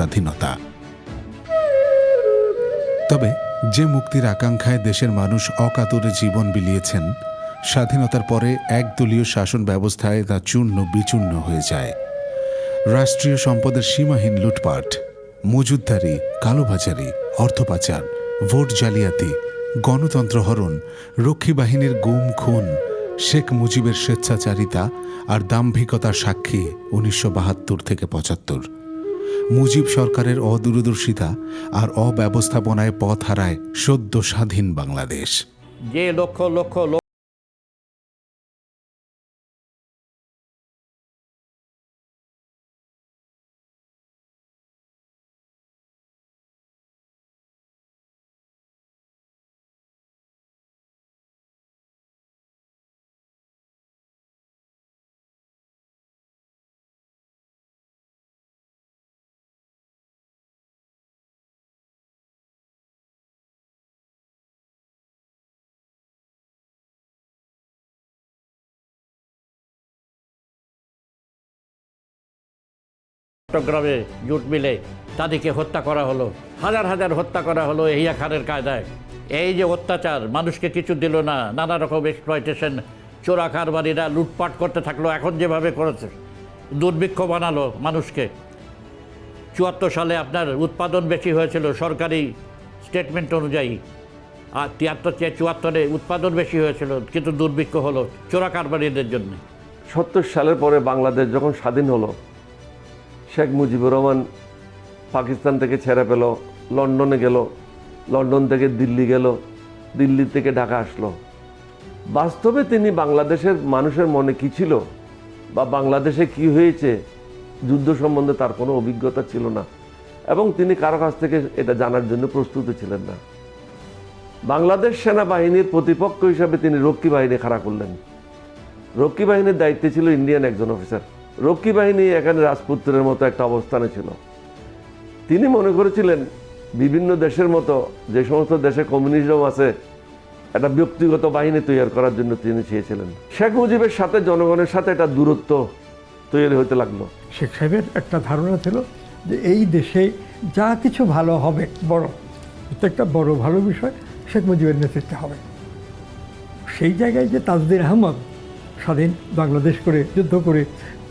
স্বাধীনতা। তবে যে মুক্তির আকাঙ্ক্ষায় দেশের মানুষ অকাতরে জীবন বিলিয়েছেন, স্বাধীনতার পরে একদলীয় শাসন ব্যবস্থায় তা চূর্ণ বিচূর্ণ হয়ে যায়। রাষ্ট্রীয় সম্পদের সীমাহীন লুটপাট, মজুদদারি, কালোবাজারি, অর্থপাচার, ভোট জালিয়াতি, গণতন্ত্র হরণ, রক্ষী বাহিনীর গুম খুন, শেখ মুজিবের স্বেচ্ছাচারিতা আর দাম্ভিকতার সাক্ষী উনিশশো বাহাত্তর থেকে পঁচাত্তর। মুজিব সরকারের অদূরদর্শিতা আর অব্যবস্থাপনায় পথ হারায় সদ্য স্বাধীন বাংলাদেশ। যে লক্ষ লক্ষ চট্টগ্রামে জুট মিলে তাদেরকে হত্যা করা হলো। হাজার হাজার হত্যা করা হলো এহিয়া খানের কায়দায়। এই যে অত্যাচার, মানুষকে কিছু দিল না, নানা রকম এক্সপ্লয়টেশন চোরা কারবারিরা লুটপাট করতে থাকল, এখন যেভাবে করেছে, দুর্ভিক্ষ বানালো মানুষকে। চুয়াত্তর সালে আপনার উৎপাদন বেশি হয়েছিল সরকারি স্টেটমেন্ট অনুযায়ী, আর তিয়াত্তর চেয়ে চুয়াত্তরে উৎপাদন বেশি হয়েছিল, কিন্তু দুর্ভিক্ষ হলো চোরা কারবারিদের জন্য। সত্তর সালের পরে বাংলাদেশ যখন স্বাধীন হলো শেখ মুজিবুর রহমান পাকিস্তান থেকে ছেড়ে পেল, লন্ডনে গেল, লন্ডন থেকে দিল্লি গেল, দিল্লি থেকে ঢাকা আসলো। বাস্তবে তিনি বাংলাদেশের মানুষের মনে কি ছিল বা বাংলাদেশে কি হয়েছে যুদ্ধ সম্বন্ধে তার কোনো অভিজ্ঞতা ছিল না এবং তিনি কারও কাছ থেকে এটা জানার জন্য প্রস্তুত ছিলেন না। বাংলাদেশ সেনাবাহিনীর প্রতিপক্ষ হিসাবে তিনি রক্ষী বাহিনী খাড়া করলেন। রক্ষী বাহিনীর দায়িত্বে ছিল ইন্ডিয়ান একজন অফিসার। রক্ষী বাহিনী এখানে রাজপুত্রের মতো একটা অবস্থানে ছিল। তিনি মনে করেছিলেন, বিভিন্ন দেশের মতো, যে সমস্ত দেশে কমিউনিজম আছে, একটা ব্যক্তিগত বাহিনী তৈরি করার জন্য তিনি চেয়েছিলেন। শেখ মুজিবের সাথে জনগণের সাথে একটা দূরত্ব তৈরি হতে লাগল। শেখ সাহেবের একটা ধারণা ছিল যে এই দেশে যা কিছু ভালো হবে, বড়, প্রত্যেকটা বড় ভালো বিষয় শেখ মুজিবের নেতৃত্বে হবে। সেই জায়গায় যে তাজদির আহমদ স্বাধীন বাংলাদেশ করে, যুদ্ধ করে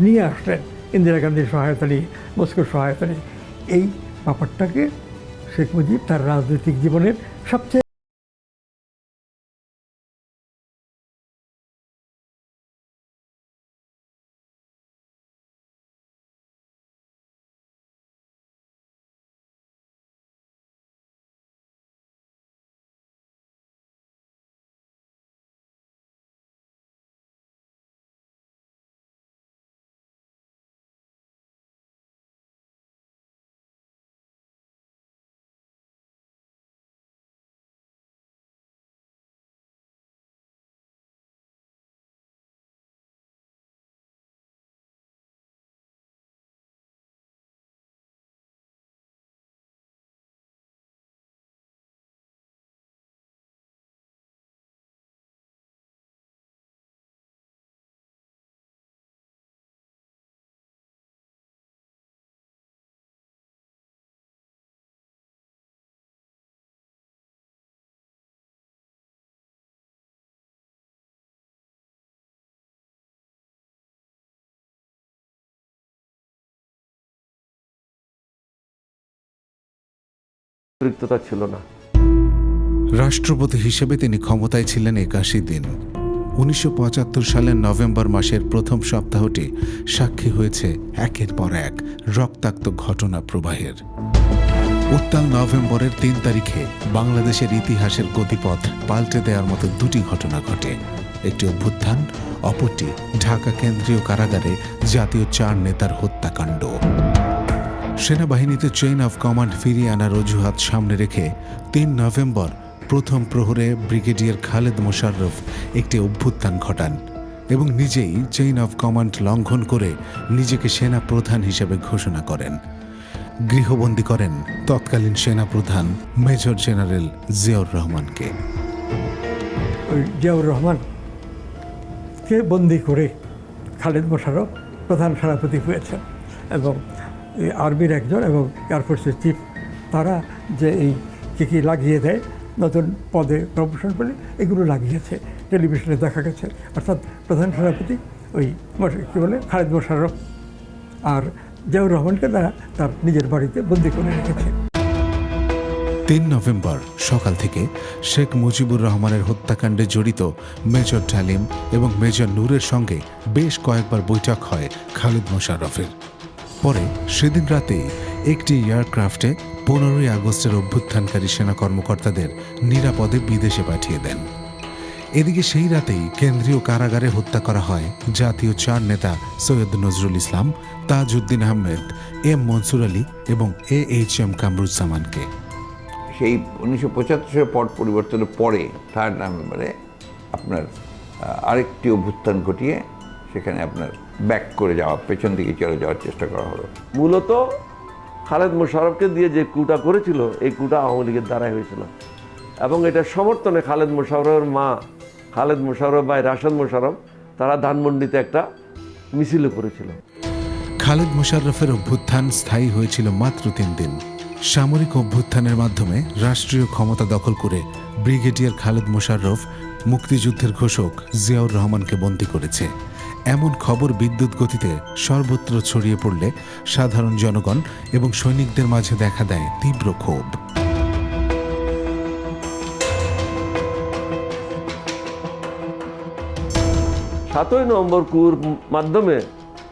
নিয়ে আসলেন ইন্দিরা গান্ধীর সহায়তা নিয়ে মস্কোর সহায়তা নিয়ে এই ব্যাপারটাকে শেখ মুজিব তার রাজনৈতিক জীবনের সবচেয়ে সম্পৃক্ততা ছিল না। রাষ্ট্রপতি হিসেবে তিনি ক্ষমতায় ছিলেন একাশি দিন। উনিশশো পঁচাত্তর সালের নভেম্বর মাসের প্রথম সপ্তাহটি সাক্ষী হয়েছে একের পর এক রক্তাক্ত ঘটনা প্রবাহের। উত্তাল নভেম্বরের তিন তারিখে বাংলাদেশের ইতিহাসের গতিপথ পাল্টে দেওয়ার মতো দুটি ঘটনা ঘটে। একটি অভ্যুত্থান, অপরটি ঢাকা কেন্দ্রীয় কারাগারে জাতীয় চার নেতার হত্যাকাণ্ড। সেনাবাহিনীতে চেইন অফ কমান্ড ফিরিয়ে আনার অজুহাত সামনে রেখে তিন নভেম্বর প্রথম প্রহরে ব্রিগেডিয়ার খালেদ মোশাররফ একটি অভ্যুত্থান ঘটান এবং নিজেই চেইন অফ কমান্ড লঙ্ঘন করে নিজেকে সেনা প্রধান হিসেবে ঘোষণা করেন। গৃহবন্দী করেন তৎকালীন সেনা প্রধান মেজর জেনারেল জিয়াউর রহমানকে। জিয়াউর রহমানকে বন্দি করে খালেদ মোশারফ প্রধান সেনাপতি হয়েছেন এবং আর্মির একজন এবং এয়ারফোর্সের চিফ তারা যে এই কী কী লাগিয়ে দেয়, নতুন পদে প্রমোশন পেলে এগুলো লাগিয়েছে টেলিভিশনে দেখা গেছে। অর্থাৎ প্রধান সেনাপতি ওই কী বলে, খালেদ মোশাররফ আর জিয়াউর রহমানকে তারা তার নিজের বাড়িতে বন্দি করে রেখেছে। তিন নভেম্বর সকাল থেকে শেখ মুজিবুর রহমানের হত্যাকাণ্ডে জড়িত মেজর ডালিম এবং মেজর নূরের সঙ্গে বেশ কয়েকবার বৈঠক হয় খালিদ মোশাররফের। পরে সেদিন রাতেই একটি এয়ারক্রাফটে পনেরোই আগস্টের অভ্যুত্থানকারী সেনা কর্মকর্তাদের নিরাপদে বিদেশে পাঠিয়ে দেন। এদিকে সেই রাতেই কেন্দ্রীয় কারাগারে হত্যা করা হয় জাতীয় চার নেতা সৈয়দ নজরুল ইসলাম, তাজউদ্দিন আহমেদ, এম মনসুর আলী এবং এ এইচ এম কামরুজ্জামানকে। সেই উনিশশো পঁচাত্তরের পট পরিবর্তনের পরে থার্ড নভেম্বরে আপনার আরেকটি অভ্যুত্থান ঘটিয়ে সেখানে আপনার ব্যাক করে যাওয়া পেছন দিকে চলে যাওয়ার চেষ্টা করা হলো। মূলত খালেদ মোশারফকে দিয়ে যে কুটা করেছিল এই কুটা আওয়ামী লীগের দ্বারাই হয়েছিল। এবং এটা সমর্থনে খালেদ মোশাররফের মা খালেদ মোশাররফ ভাই রাশেদ মোশারফ তারা ধানমন্ডিতে একটা মিছিল করেছিল। খালেদ মোশাররফের অভ্যুত্থান স্থায়ী হয়েছিল মাত্র তিন দিন। সামরিক অভ্যুত্থানের মাধ্যমে রাষ্ট্রীয় ক্ষমতা দখল করে ব্রিগেডিয়ার খালেদ মোশাররফ মুক্তিযুদ্ধের ঘোষক জিয়াউর রহমানকে বন্দী করেছে। এমন খবর বিদ্যুৎ গতিতে সর্বত্র ছড়িয়ে পড়লে সাধারণ জনগণ এবং সৈনিকদের মাঝে দেখা দেয় তীব্র ক্ষোভ। সাতই নভেম্বর কুর মাধ্যমে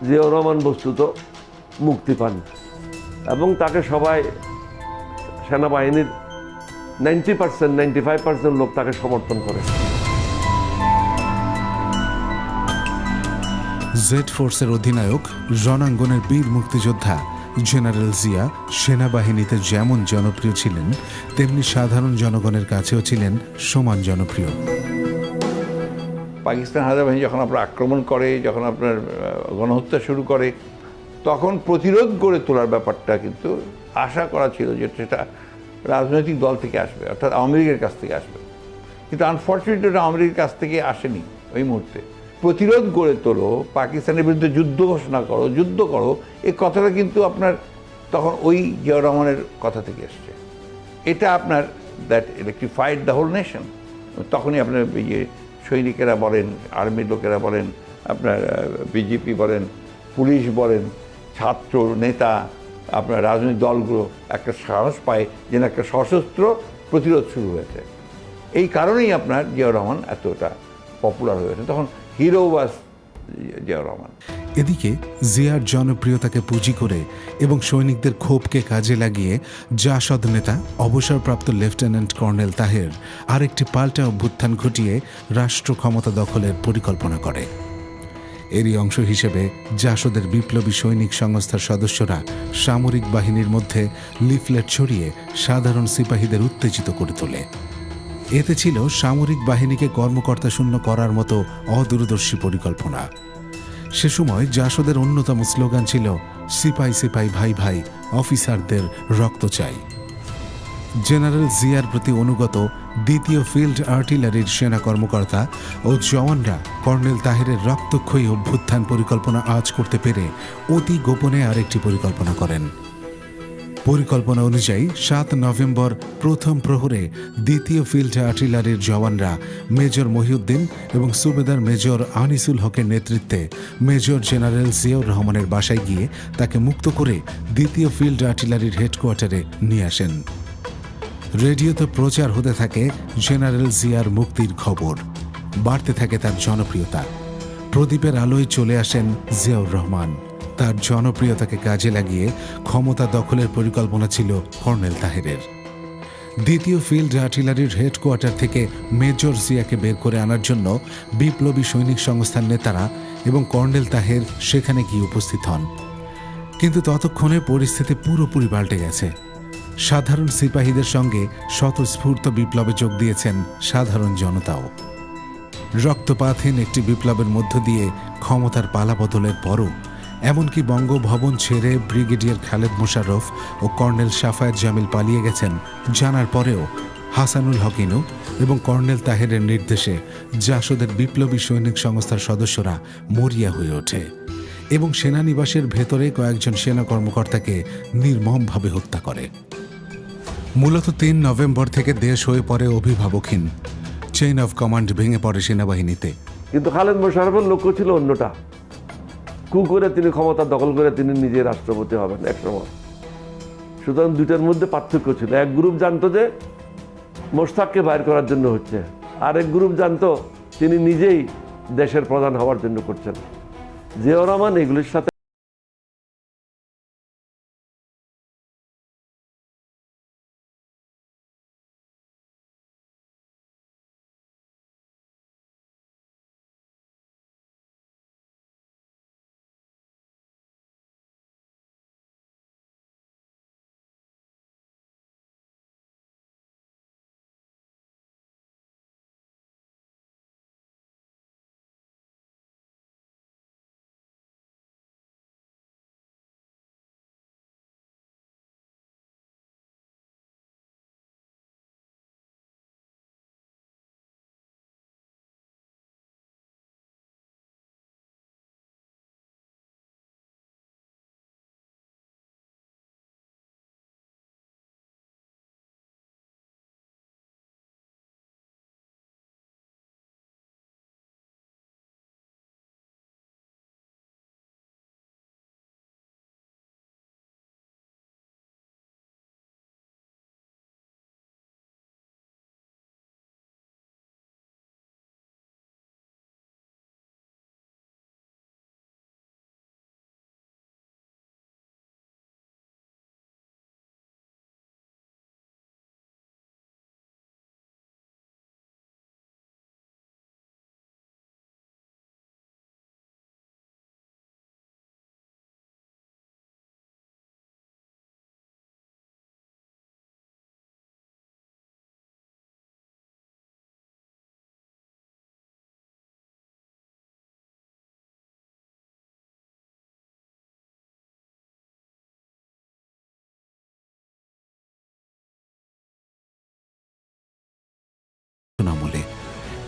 জিয়াউর রহমান বস্তুত মুক্তি পান এবং তাকে সবাই সেনাবাহিনীর ninety percent, ninety five percent লোক তাকে সমর্থন করে। জেড ফোর্সের অধিনায়ক, রণাঙ্গনের বীর মুক্তিযোদ্ধা, জেনারেল জিয়া, সেনাবাহিনীতে যেমন জনপ্রিয় ছিলেন, তেমনি সাধারণ জনগণের কাছেও ছিলেন সমান জনপ্রিয়। পাকিস্তান হাজার বাহিনী যখন আপনার আক্রমণ করে, যখন আপনার গণহত্যা শুরু করে, তখন প্রতিরোধ গড়ে তোলার ব্যাপারটা কিন্তু আশা করা ছিল যে সেটা রাজনৈতিক দল থেকে আসবে, অর্থাৎ আওয়ামী লীগের কাছ থেকে আসবে। কিন্তু আনফর্চুনেটলি ওটা আওয়ামী লীগের কাছ থেকে আসেনি ওই মুহূর্তে। প্রতিরোধ গড়ে তোলো, পাকিস্তানের বিরুদ্ধে যুদ্ধ ঘোষণা করো, যুদ্ধ করো এই কথাটা কিন্তু আপনার তখন ওই জিয়াউর রহমানের কথা থেকে এসছে। এটা আপনার that electrified the whole nation তখনই আপনার এই যে সৈনিকেরা বলেন, আর্মির লোকেরা বলেন, আপনার বিজেপি বলেন, পুলিশ বলেন, ছাত্র, নেতা, আপনার রাজনৈতিক দলগুলো একটা সাহস পায় যেন একটা সশস্ত্র প্রতিরোধ শুরু হয়েছে। এই কারণেই আপনার জিয়াউর রহমান এতটা পপুলার হয়েছে তখন হিরো ওয়াজ জিয়াউর রহমান। এদিকে জিয়ার জনপ্রিয়তাকে পুঁজি করে এবং সৈনিকদের ক্ষোভকে কাজে লাগিয়ে জাসদ নেতা, অবসরপ্রাপ্ত লেফটেন্যান্ট কর্নেল তাহের, আরেকটি পাল্টা অভ্যুত্থান ঘটিয়ে রাষ্ট্র ক্ষমতা দখলের পরিকল্পনা করে। এরই অংশ হিসেবে জাসদের বিপ্লবী সৈনিক সংস্থার সদস্যরা সামরিক বাহিনীর মধ্যে লিফলেট ছড়িয়ে সাধারণ সিপাহীদের উত্তেজিত করে তোলে। এতে ছিল সামরিক বাহিনীকে কর্মকর্তা শূন্য করার মতো অদূরদর্শী পরিকল্পনা। সে সময় জাসদের অন্যতম স্লোগান ছিল, সিপাই সিপাই, ভাই ভাই, অফিসারদের রক্ত চাই। জেনারেল জিয়ার প্রতি অনুগত দ্বিতীয় ফিল্ড আর্টিলারির সেনা কর্মকর্তা ও জওয়ানরা কর্নেল তাহেরের রক্তক্ষয়ী অভ্যুত্থান পরিকল্পনা আজ করতে পেরে অতি গোপনে আরেকটি পরিকল্পনা করেন। পরিকল্পনা অনুযায়ী সাত নভেম্বর প্রথম প্রহরে দ্বিতীয় ফিল্ড আর্টিলারির জওয়ানরা মেজর মহিউদ্দিন এবং সুবেদার মেজর আনিসুল হকের নেতৃত্বে মেজর জেনারেল জিয়াউর রহমানের বাসায় গিয়ে তাকে মুক্ত করে দ্বিতীয় ফিল্ড আর্টিলারির হেডকোয়ার্টারে নিয়ে আসেন। রেডিওতে প্রচার হতে থাকে জেনারেল জিয়ার মুক্তির খবর। বাড়তে থাকে তার জনপ্রিয়তা। প্রদীপের আলোয় চলে আসেন জিয়াউর রহমান। তার জনপ্রিয়তাকে কাজে লাগিয়ে ক্ষমতা দখলের পরিকল্পনা ছিল কর্নেল তাহেরের। দ্বিতীয় ফিল্ড আর্টিলারির হেডকোয়ার্টার থেকে মেজর জিয়াকে বের করে আনার জন্য বিপ্লবী সৈনিক সংস্থার নেতারা এবং কর্নেল তাহের সেখানে গিয়ে উপস্থিত হন। কিন্তু ততক্ষণে পরিস্থিতি পুরোপুরি পাল্টে গেছে। সাধারণ সিপাহীদের সঙ্গে স্বতঃস্ফূর্ত বিপ্লবে যোগ দিয়েছেন সাধারণ জনতাও। রক্তপাতহীন একটি বিপ্লবের মধ্য দিয়ে ক্ষমতার পালাবদলের পরও এমনকি বঙ্গভবন ছেড়ে ব্রিগেডিয়ার খালেদ মোশাররফ ও কর্নেল সাফায়েত জামিল পালিয়ে গেছেন। জানার পরেও হাসানুল হকিনু এবং কর্নেল তাহেরের নির্দেশে জাসদের বিপ্লবী সৈনিক সংস্থার সদস্যরা মরিয়া হয়ে ওঠে এবং সেনানিবাসের ভেতরে কয়েকজন সেনা কর্মকর্তাকে নির্মমভাবে হত্যা করে। মূলত তিন নভেম্বর থেকে দেশ হয়ে পড়ে অভিভাবকহীন। চেইন অফ কমান্ড ভেঙে পড়ে সেনাবাহিনীতে। কিন্তু খালেদ মোশারফের লক্ষ্য ছিল অন্যটা। কু করে তিনি ক্ষমতা দখল করে তিনি নিজে রাষ্ট্রপতি হবেন একসময় সুতরাং দুইটার মধ্যে পার্থক্য ছিল। এক গ্রুপ জানতো যে মোস্তাককে বাইর করার জন্য হচ্ছে। আরেক গ্রুপ জানতো তিনি নিজেই দেশের প্রধান হওয়ার জন্য করছেন। জিয়াউর রহমান এগুলির সাথে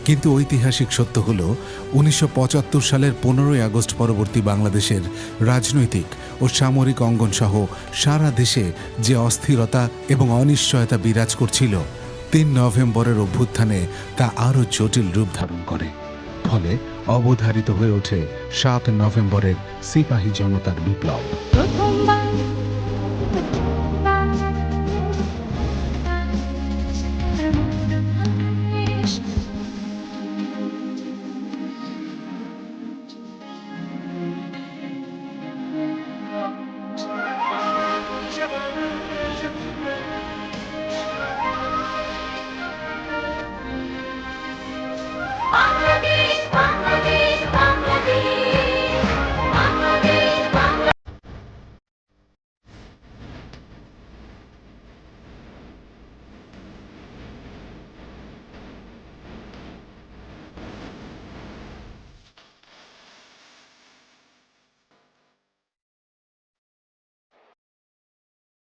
কিন্তু ঐতিহাসিক সত্য হল, উনিশশো পঁচাত্তর সালের পনেরোই আগস্ট পরবর্তী বাংলাদেশের রাজনৈতিক ও সামরিক অঙ্গন সহ সারা দেশে যে অস্থিরতা এবং অনিশ্চয়তা বিরাজ করছিল, তিন নভেম্বরের অভ্যুত্থানে তা আরও জটিল রূপ ধারণ করে। ফলে অবধারিত হয়ে ওঠে সাত নভেম্বরের সিপাহী জনতার বিপ্লব।